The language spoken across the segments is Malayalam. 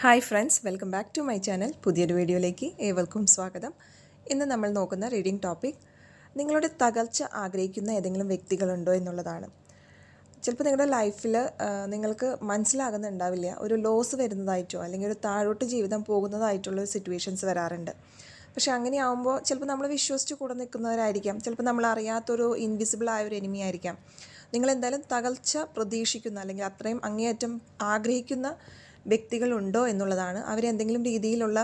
Hi friends welcome back to my channel. പുതിയൊരു വീഡിയോയിലേക്ക് ഏവർക്കും സ്വാഗതം. ഇന്ന് നമ്മൾ നോക്കുന്ന റീഡിംഗ് ടോപ്പിക് നിങ്ങളുടെ തകർച്ച ആഗ്രഹിക്കുന്ന ഏതെങ്കിലും വ്യക്തികളുണ്ടോ എന്നുള്ളതാണ്. ചിലപ്പോൾ നിങ്ങളുടെ ലൈഫിൽ നിങ്ങൾക്ക് മനസ്സിലാകുന്നുണ്ടാവില്ല ഒരു ലോസ് വരുന്നതായിട്ടോ അല്ലെങ്കിൽ ഒരു താഴോട്ട് ജീവിതം പോകുന്നതായിട്ടുള്ള സിറ്റുവേഷൻസ് വരാറുണ്ട്. പക്ഷേ അങ്ങനെ ചിലപ്പോൾ നമ്മൾ വിശ്വസിച്ച് കൂടെ നിൽക്കുന്നവരായിരിക്കാം. ചിലപ്പോൾ നമ്മൾ അറിയാത്തൊരു ഇൻവിസിബിൾ ആയ ഒരു എനിമി ആയിരിക്കാം. നിങ്ങൾ എന്തായാലും തകർച്ച പ്രതീക്ഷിക്കുന്ന അല്ലെങ്കിൽ അത്രയും അങ്ങേയറ്റം ആഗ്രഹിക്കുന്ന വ്യക്തികളുണ്ടോ എന്നുള്ളതാണ്. അവരെന്തെങ്കിലും രീതിയിലുള്ള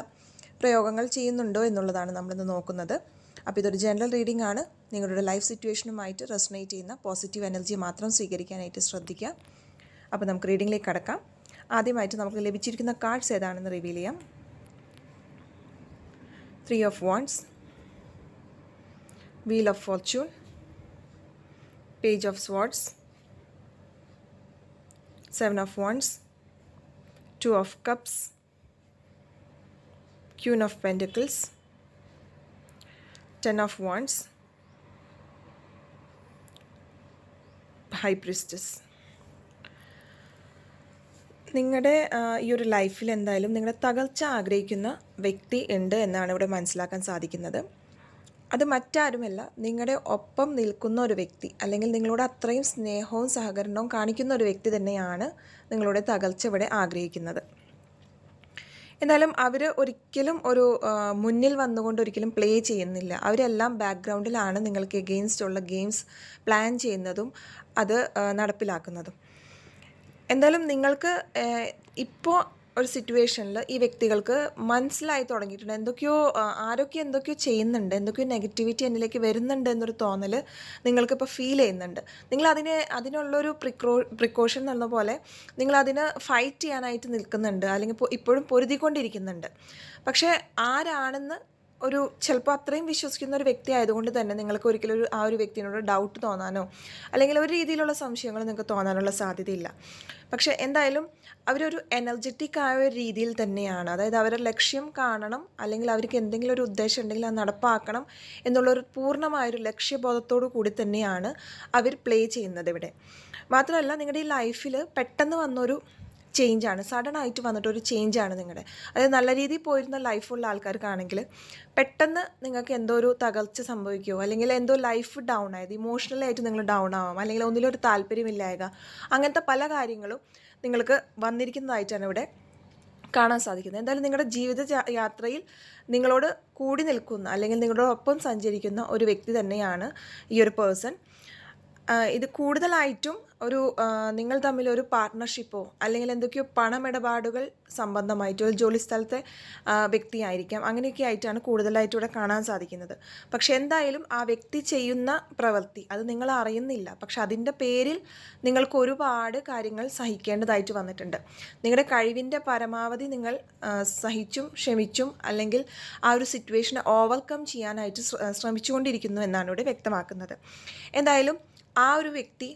പ്രയോഗങ്ങൾ ചെയ്യുന്നുണ്ടോ എന്നുള്ളതാണ് നമ്മളിന്ന് നോക്കുന്നത്. അപ്പോൾ ഇതൊരു ജനറൽ റീഡിംഗ് ആണ്. നിങ്ങളുടെ ലൈഫ് സിറ്റുവേഷനുമായിട്ട് റെസണേറ്റ് ചെയ്യുന്ന പോസിറ്റീവ് എനർജി മാത്രം സ്വീകരിക്കാനായിട്ട് ശ്രദ്ധിക്കുക. അപ്പോൾ നമുക്ക് റീഡിങ്ങിലേക്ക് കടക്കാം. ആദ്യമായിട്ട് നമുക്ക് ലഭിച്ചിരിക്കുന്ന കാർഡ്സ് ഏതാണെന്ന് റിവീൽ ചെയ്യാം. Three of wands wheel of fortune page of swords seven of wands two of cups queen of pentacles ten of wands high priestess നിങ്ങളുടെ ഈ ഒരു ലൈഫിൽ എന്തായാലും നിങ്ങളുടെ തകർച്ച ആഗ്രഹിക്കുന്ന വ്യക്തി ഉണ്ട് എന്നാണ് ഇവിടെ മനസ്സിലാക്കാൻ സാധിക്കുന്നത്. അത് മറ്റാരുമല്ല നിങ്ങളുടെ ഒപ്പം നിൽക്കുന്ന ഒരു വ്യക്തി അല്ലെങ്കിൽ നിങ്ങളോട് അത്രയും സ്നേഹവും സഹകരണവും കാണിക്കുന്ന ഒരു വ്യക്തി തന്നെയാണ് നിങ്ങളുടെ തകർച്ച ഇവിടെ ആഗ്രഹിക്കുന്നത്. എന്നാലും അവർ ഒരിക്കലും ഒരു മുന്നിൽ വന്നുകൊണ്ട് ഒരിക്കലും പ്ലേ ചെയ്യുന്നില്ല. അവരെല്ലാം ബാക്ക്ഗ്രൗണ്ടിലാണ് നിങ്ങൾക്ക് എഗെയിൻസ്റ്റ് ഉള്ള ഗെയിംസ് പ്ലാൻ ചെയ്യുന്നതും അത് നടപ്പിലാക്കുന്നതും. എന്തായാലും നിങ്ങൾക്ക് ഇപ്പോൾ ഒരു സിറ്റുവേഷനിൽ ഈ വ്യക്തികൾക്ക് മനസ്സിലായി തുടങ്ങിയിട്ടുണ്ട്. എന്തൊക്കെയോ ആരൊക്കെ എന്തൊക്കെയോ ചെയ്യുന്നുണ്ട് എന്തൊക്കെയോ നെഗറ്റിവിറ്റി എന്നിലേക്ക് വരുന്നുണ്ട് എന്നൊരു തോന്നൽ നിങ്ങൾക്കിപ്പോൾ ഫീൽ ചെയ്യുന്നുണ്ട്. നിങ്ങൾ അതിനെ അതിനുള്ളൊരു പ്രിക്രോ പ്രിക്കോഷൻ എന്ന പോലെ നിങ്ങൾ അതിന് ഫൈറ്റ് ചെയ്യാനായിട്ട് നിൽക്കുന്നുണ്ട് അല്ലെങ്കിൽ ഇപ്പോഴും പൊരുതിക്കൊണ്ടിരിക്കുന്നുണ്ട്. പക്ഷേ ആരാണെന്ന് ഒരു ചിലപ്പോൾ അത്രയും വിശ്വസിക്കുന്ന ഒരു വ്യക്തി ആയതുകൊണ്ട് തന്നെ നിങ്ങൾക്ക് ഒരിക്കലും ഒരു ആ ഒരു വ്യക്തിനോട് ഡൗട്ട് തോന്നാനോ അല്ലെങ്കിൽ ഒരു രീതിയിലുള്ള സംശയങ്ങൾ നിങ്ങൾക്ക് തോന്നാനുള്ള സാധ്യതയില്ല. പക്ഷേ എന്തായാലും അവരൊരു എനർജറ്റിക് ആയ ഒരു രീതിയിൽ തന്നെയാണ്. അതായത് അവരുടെ ലക്ഷ്യം കാണണം അല്ലെങ്കിൽ അവർക്ക് എന്തെങ്കിലും ഒരു ഉദ്ദേശം ഉണ്ടെങ്കിൽ അത് നടപ്പാക്കണം എന്നുള്ളൊരു പൂർണമായൊരു ലക്ഷ്യബോധത്തോടു കൂടി തന്നെയാണ് അവർ പ്ലേ ചെയ്യുന്നത് ഇവിടെ. മാത്രമല്ല നിങ്ങളുടെ ഈ ലൈഫിൽ പെട്ടെന്ന് വന്നൊരു ചേഞ്ചാണ് സഡൻ ആയിട്ട് വന്നിട്ട് ഒരു ചേഞ്ച് ആണ് നിങ്ങളുടെ അതായത് നല്ല രീതിയിൽ പോയിരുന്ന ലൈഫുള്ള ആൾക്കാർക്കാണെങ്കിൽ പെട്ടെന്ന് നിങ്ങൾക്ക് എന്തോ ഒരു തകർച്ച സംഭവിക്കുമോ അല്ലെങ്കിൽ എന്തോ ലൈഫ് ഡൗൺ ആയത് ഇമോഷണലി ആയിട്ട് നിങ്ങൾ ഡൗൺ ആവാം അല്ലെങ്കിൽ ഒന്നിലൊരു താല്പര്യമില്ലായക അങ്ങനത്തെ പല കാര്യങ്ങളും നിങ്ങൾക്ക് വന്നിരിക്കുന്നതായിട്ടാണ് ഇവിടെ കാണാൻ സാധിക്കുന്നത്. എന്തായാലും നിങ്ങളുടെ ജീവിത യാത്രയിൽ നിങ്ങളോട് കൂടി നിൽക്കുന്ന അല്ലെങ്കിൽ നിങ്ങളോടൊപ്പം സഞ്ചരിക്കുന്ന ഒരു വ്യക്തി തന്നെയാണ് ഈ ഒരു പേഴ്സൺ ഇത് കൂടുതലായിട്ടും ഒരു നിങ്ങൾ തമ്മിൽ ഒരു പാർട്ട്ണർഷിപ്പോ അല്ലെങ്കിൽ എന്തൊക്കെയോ പണമിടപാടുകൾ സംബന്ധമായിട്ട് ഒരു ജോലി സ്ഥലത്തെ വ്യക്തിയായിരിക്കാം. അങ്ങനെയൊക്കെ ആയിട്ടാണ് കൂടുതലായിട്ട് ഇവിടെ കാണാൻ സാധിക്കുന്നത്. പക്ഷെ എന്തായാലും ആ വ്യക്തി ചെയ്യുന്ന പ്രവൃത്തി അത് നിങ്ങൾ അറിയുന്നില്ല. പക്ഷെ അതിന്റെ പേരിൽ നിങ്ങൾക്ക് ഒരുപാട് കാര്യങ്ങൾ സഹിക്കേണ്ടതായിട്ട് വന്നിട്ടുണ്ട്. നിങ്ങളുടെ കഴിവിന്റെ പരമാവധി നിങ്ങൾ സഹിച്ചും ക്ഷമിച്ചും അല്ലെങ്കിൽ ആ ഒരു സിറ്റുവേഷനെ ഓവർകം ചെയ്യാനായിട്ട് ശ്രമിച്ചുകൊണ്ടിരിക്കുന്നു എന്നാണ് ഇവിടെ വ്യക്തമാക്കുന്നത്. എന്തായാലും ആ ഒരു വ്യക്തി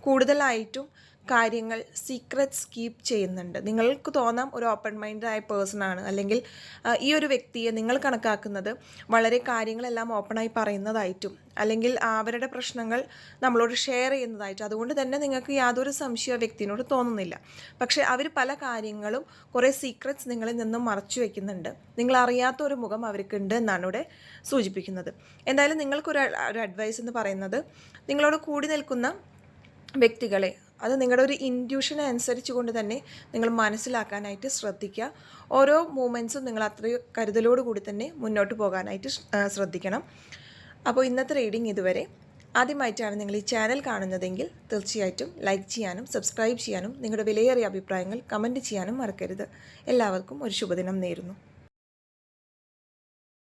കൂടുതലായിട്ടും കാര്യങ്ങൾ സീക്രറ്റ്സ് കീപ്പ് ചെയ്യുന്നുണ്ട്. നിങ്ങൾക്ക് തോന്നാം ഒരു ഓപ്പൺ മൈൻഡായ പേഴ്സൺ ആണ്. അല്ലെങ്കിൽ ഈ ഒരു വ്യക്തിയെ നിങ്ങൾ കണക്കാക്കുന്നത് വളരെ കാര്യങ്ങളെല്ലാം ഓപ്പണായി പറയുന്നതായിട്ടും അല്ലെങ്കിൽ അവരുടെ പ്രശ്നങ്ങൾ നമ്മളോട് ഷെയർ ചെയ്യുന്നതായിട്ടും. അതുകൊണ്ട് തന്നെ നിങ്ങൾക്ക് യാതൊരു സംശയ വ്യക്തിനോട് തോന്നുന്നില്ല. പക്ഷേ അവർ പല കാര്യങ്ങളും കുറേ സീക്രറ്റ്സ് നിങ്ങളിൽ നിന്നും മറച്ചു വയ്ക്കുന്നുണ്ട് നിങ്ങൾ അറിയാത്ത ഒരു മുഖം അവർക്കുണ്ട് എന്നാണ് ഇവിടെ സൂചിപ്പിക്കുന്നത്. എന്തായാലും നിങ്ങൾക്കൊരു ഒരു അഡ്വൈസ് എന്ന് പറയുന്നത് നിങ്ങളോട് കൂടി നിൽക്കുന്ന വ്യക്തികളെ അത് നിങ്ങളുടെ ഒരു ഇൻഡ്യൂഷനെ അനുസരിച്ച് കൊണ്ട് തന്നെ നിങ്ങൾ മനസ്സിലാക്കാനായിട്ട് ശ്രദ്ധിക്കുക. ഓരോ മൂമെന്റ്സും നിങ്ങൾ അത്രയും കരുതലോട് കൂടി തന്നെ മുന്നോട്ട് പോകാനായിട്ട് ശ്രദ്ധിക്കണം. അപ്പോൾ ഇന്നത്തെ റീഡിംഗ് ഇതുവരെ. ആദ്യമായിട്ടാണ് നിങ്ങൾ ഈ ചാനൽ കാണുന്നതെങ്കിൽ തീർച്ചയായിട്ടും ലൈക്ക് ചെയ്യാനും സബ്സ്ക്രൈബ് ചെയ്യാനും നിങ്ങളുടെ വിലയേറിയ അഭിപ്രായങ്ങൾ കമന്റ് ചെയ്യാനും മറക്കരുത്. എല്ലാവർക്കും ഒരു ശുഭദിനം നേരുന്നു.